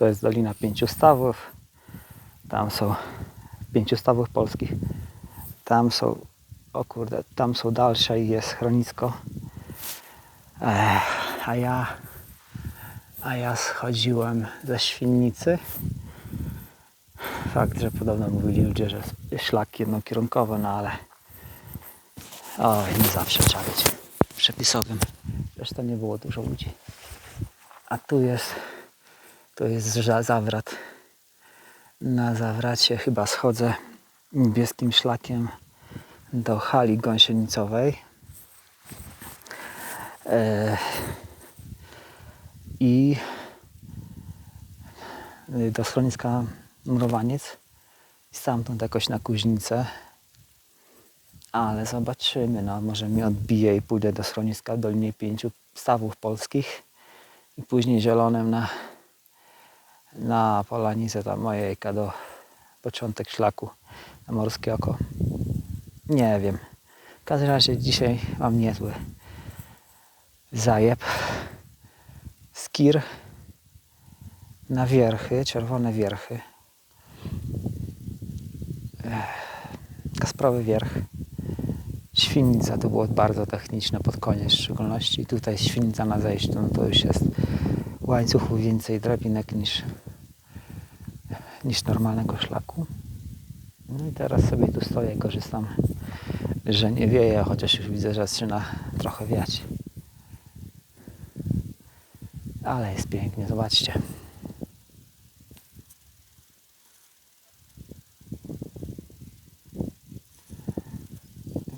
To jest Dolina Pięciu Stawów. Tam są pięciu stawów polskich. Tam są, o kurde, tam są dalsze i jest schronisko. Ech, a ja, a ja schodziłem ze Świnnicy. Fakt, że podobno mówili ludzie, że szlak jednokierunkowy, no ale o, nie zawsze trzeba być przepisowym. Zresztą nie było dużo ludzi. A tu jest, tu jest za- zawrat. Na zawracie chyba schodzę niebieskim szlakiem do hali gąsienicowej. E, I y, do schroniska Mrowaniec i stamtąd jakoś na Kuźnicę. Ale zobaczymy, no może mi odbiję i pójdę do schroniska Dolinie Pięciu Stawów Polskich i później zielonym na, na Polanicę tam mojejka do początek szlaku na Morskie Oko. Nie wiem. W każdym razie dzisiaj mam niezły zajeb. Skir na wierchy, czerwone wierchy. Kasprowy wierch. Świnnica to było bardzo techniczne pod koniec w szczególności. Tutaj świnnica na zejściu, no to już jest łańcuchu więcej drabinek niż, niż normalnego szlaku. No i teraz sobie tu stoję, korzystam, że nie wieje, chociaż już widzę, że zaczyna trochę wiać. Ale jest pięknie, zobaczcie.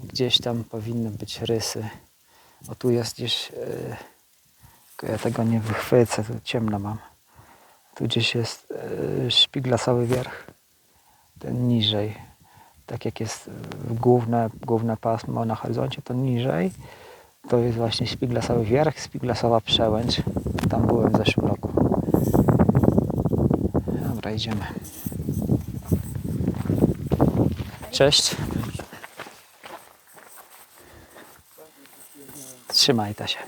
Gdzieś tam powinny być rysy. O tu jest gdzieś, yy, ja tego nie wychwycę, tu ciemno mam. Tu gdzieś jest yy, szpiglasowy wierch, ten niżej. Tak jak jest główne, główne pasmo na horyzoncie, to niżej to jest właśnie szpiglasowy wierch, szpiglasowa przełęcz. Tam byłem w zeszłym roku. Dobra, idziemy. Cześć. Trzymaj ta się.